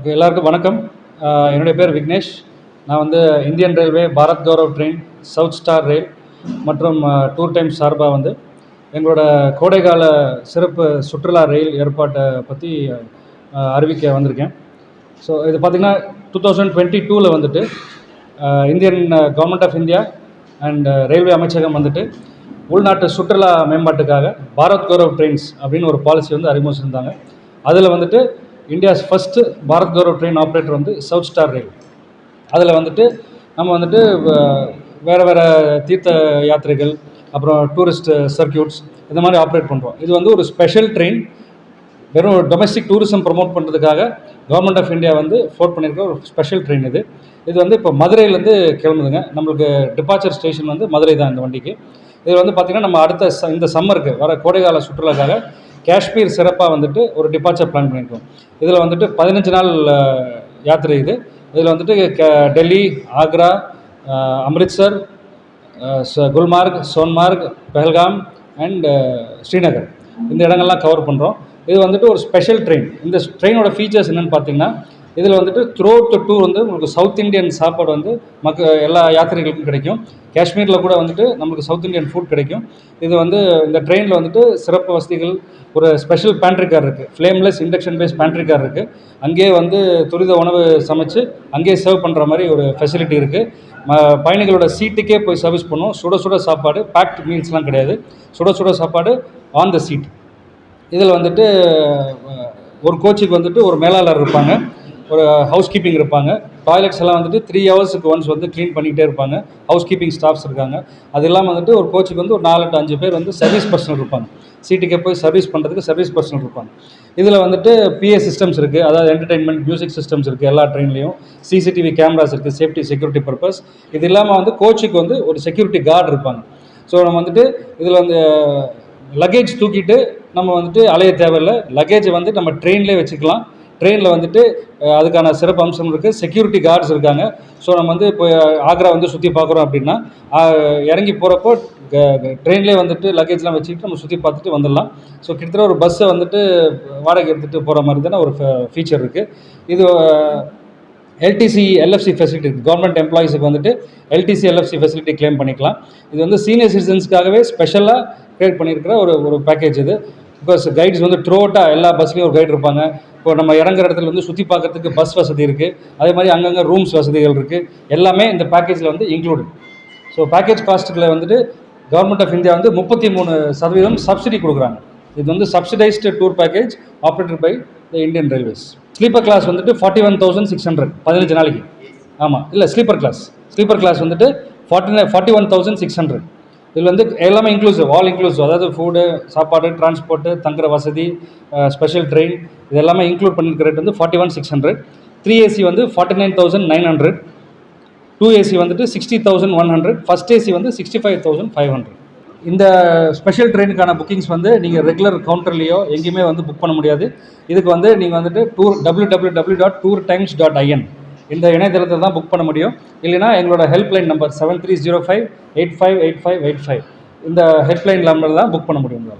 Okay, எல்லாருக்கும் வணக்கம். என்னுடைய பேர் விக்னேஷ். நான் வந்து Indian railway Bharat Gaurav train South Star Rail மற்றும் டூர் டைம்ஸ் சார்பாக வந்து எங்களோட கோடைக்கால சிறப்பு சுற்றுலா ரயில் ஏற்பாட்டை பற்றி அறிவிக்க வந்திருக்கேன். ஸோ இது பார்த்திங்கன்னா டூ தௌசண்ட் டுவெண்ட்டி டூவில் வந்துட்டு Indian government of India and railway அமைச்சகம் வந்துட்டு உள்நாட்டு சுற்றுலா மேம்பாட்டுக்காக பாரத் கௌரவ் ட்ரெயின்ஸ் அப்படின்னு ஒரு பாலிசி வந்து அறிமுகம் அதில் வந்துட்டு India's first Bharat Gaurav train operator வந்து சவுத் ஸ்டார் ரயில் அதில் வந்துட்டு நம்ம வந்துட்டு வேறு வேறு தீர்த்த யாத்திரைகள் அப்புறம் டூரிஸ்ட் சர்க்கியூட்ஸ் இந்த மாதிரி ஆப்ரேட் பண்ணுறோம் இது வந்து ஒரு ஸ்பெஷல் ட்ரெயின் வெறும் டொமஸ்டிக் டூரிசம் ப்ரொமோட் பண்ணுறதுக்காக கவர்மெண்ட் ஆஃப் இந்தியா வந்து ஃபோர்ட் பண்ணியிருக்க ஒரு ஸ்பெஷல் ட்ரெயின் இது. இது வந்து இப்போ மதுரையிலேருந்து கிளம்புதுங்க. நம்மளுக்கு டிபார்ச்சர் ஸ்டேஷன் வந்து மதுரை தான் இந்த வண்டிக்கு. இது வந்து பார்த்திங்கன்னா நம்ம அடுத்த ச- இந்த சம்மருக்கு வர கோடைக்கால சுற்றுலாக்காக காஷ்மீர் சிறப்பாக வந்துட்டு ஒரு டிபார்ச்சர் பிளான் பண்ணியிருக்கோம் இதில் வந்துட்டு பதினஞ்சு நாள் யாத்திரை இது. இதில் வந்துட்டு க- டெல்லி ஆக்ரா அம்ரித்சர் ச- குல்மார்க் சோன்மார்க் பெஹல்காம் அண்ட் ஸ்ரீநகர். இந்த இடங்கள்லாம் கவர் பண்ணுறோம் இது வந்துட்டு ஒரு ஸ்பெஷல் ட்ரெயின் இந்த ட்ரெயினோட ஃபீச்சர்ஸ் என்னென்னு பார்த்தீங்கன்னா இதில் வந்துட்டு த்ரோ த டூர் வந்து உங்களுக்கு சவுத் இந்தியன் சாப்பாடு வந்து மக்க எல்லா யாத்திரைகளுக்கும் கிடைக்கும். காஷ்மீரில் கூட வந்துட்டு நமக்கு சவுத் இந்தியன் ஃபுட் கிடைக்கும். இது வந்து இந்த ட்ரெயினில் வந்துட்டு சிறப்பு வசதிகள் ஒரு ஸ்பெஷல் பேண்ட்ரி கார் இருக்குது flameless induction base pantry car இருக்குது அங்கேயே வந்து துரித உணவு சமைச்சு அங்கேயே சர்வ் பண்ணுற மாதிரி ஒரு ஃபெசிலிட்டி இருக்குது பயணிகளோட சீட்டுக்கே போய் சர்வீஸ் பண்ணும் சுட சுட சாப்பாடு பேக்ட் மீல்ஸ்லாம் கிடையாது. சுட சுட சாப்பாடு ஆன் த சீட் இதில் வந்துட்டு ஒரு கோச்சுக்கு வந்துட்டு ஒரு மேலாளர் இருப்பாங்க. ஒரு ஹவுஸ் கீப்பிங் இருப்பாங்க. டாய்லெட்ஸ் எல்லாம் வந்துட்டு த்ரீ ஹவர்ஸுக்கு ஒன்ஸ் வந்து க்ளீன் பண்ணிக்கிட்டே இருப்பாங்க. ஹவுஸ் கீப்பிங் ஸ்டாஃப்ஸ் இருக்காங்க. அது இல்லாமல் வந்துட்டு ஒரு கோச்சுக்கு வந்து ஒரு நாலு டு அஞ்சு பேர் வந்து சர்வீஸ் பர்சனல் இருப்பாங்க. சீட்டுக்கே போய் சர்வீஸ் பண்ணுறதுக்கு சர்வீஸ் பர்சனல் இருப்பாங்க. இதில் வந்துட்டு பிஏ சிஸ்டம்ஸ் இருக்குது அதாவது என்டர்டைன்மெண்ட் மியூசிக் சிஸ்டம்ஸ் இருக்குது எல்லா ட்ரெயின்லேயும் சிசிடிவி கேமராஸ் இருக்குது சேஃப்டி செக்யூரிட்டி பர்பஸ் இது இல்லாமல் வந்து கோச்சுக்கு வந்து ஒரு செக்யூரிட்டி கார்டு இருப்பாங்க. ஸோ நம்ம வந்துட்டு இதில் வந்து லக்கேஜ் தூக்கிட்டு நம்ம வந்துட்டு அலைய தேவையில்லை. லக்கேஜை வந்து நம்ம ட்ரெயின்லேயே வச்சுக்கலாம். ட்ரெயினில் வந்துட்டு அதுக்கான சிறப்பு அம்சம் இருக்குது செக்யூரிட்டி கார்ட்ஸ் இருக்காங்க. ஸோ நம்ம வந்து இப்போ ஆக்ரா வந்து சுற்றி பார்க்குறோம் அப்படின்னா இறங்கி போகிறப்போ ட்ரெயின்லேயே வந்துட்டு லக்கேஜ்லாம் வச்சுக்கிட்டு நம்ம சுற்றி பார்த்துட்டு வந்துடலாம். ஸோ கிட்டத்தட்ட ஒரு பஸ்ஸை வந்துட்டு வாடகை எடுத்துகிட்டு போகிற மாதிரி தானே ஒரு ஃபீச்சர் இருக்குது இது L T C L F C facility government எம்ப்ளாயிஸுக்கு வந்துட்டு L T C L F C facility claim பண்ணிக்கலாம். இது வந்து சீனியர் சிட்டிசன்ஸ்க்காகவே ஸ்பெஷலாக க்ரியேட் பண்ணியிருக்கிற ஒரு ஒரு பேக்கேஜ் இது. பிகாஸ் கைட்ஸ் வந்து த்ரூஅவுட்டாக எல்லா பஸ்லேயும் ஒரு கைடு இருப்பாங்க. இப்போ நம்ம இறங்குற இடத்துல வந்து சுற்றி பார்க்கறதுக்கு பஸ் வசதி இருக்குது அதே மாதிரி அங்கங்கே ரூம்ஸ் வசதிகள் இருக்குது எல்லாமே இந்த பேக்கேஜில் வந்து இன்க்ளூடு ஸோ பேக்கேஜ் காஸ்ட்டுக்குள்ளே வந்துட்டு கவர்மெண்ட் ஆஃப் இந்தியா வந்து முப்பத்தி மூணு சதவீதம் சப்சிடி கொடுக்குறாங்க. இது வந்து subsidised tour package operated by the Indian railways sleeper class வந்துட்டு forty one thousand six hundred பதினஞ்சு நாளைக்கு. ஆமாம் இல்லை ஸ்லீப்பர் கிளாஸ் ஸ்லீப்பர் கிளாஸ் வந்துட்டு forty nine forty one thousand six hundred இதில் வந்து எல்லாமே இன்க்ளூசிவ் ஆல் இன்க்ளூசிவ் அதாவது ஃபுட்டு சாப்பாடு டிரான்ஸ்போர்ட்டு தங்குற வசதி ஸ்பெஷல் ட்ரெயின் இது எல்லாமே இன்க்ளூட் பண்ணிருக்க ரேட் வந்து forty one six hundred three AC வந்து forty nine thousand nine hundred two AC வந்துட்டு sixty thousand one hundred first AC வந்து sixty five thousand five hundred இந்த ஸ்பெஷல் ட்ரெயினுக்கான புக்கிங்ஸ் வந்து நீங்கள் ரெகுலர் கவுண்டர்லேயோ எங்கேயுமே வந்து புக் பண்ண முடியாது. இதுக்கு வந்து நீங்கள் வந்துட்டு tour W W W dot Tour Times dot IN இந்த இணையதளத்தில் தான் புக் பண்ண முடியும். இல்லைனா எங்களோட helpline number seven three zero five eight five eight five eight five இந்த ஹெல்ப்லைன் நம்பர் தான் புக் பண்ண முடியும். உங்களால்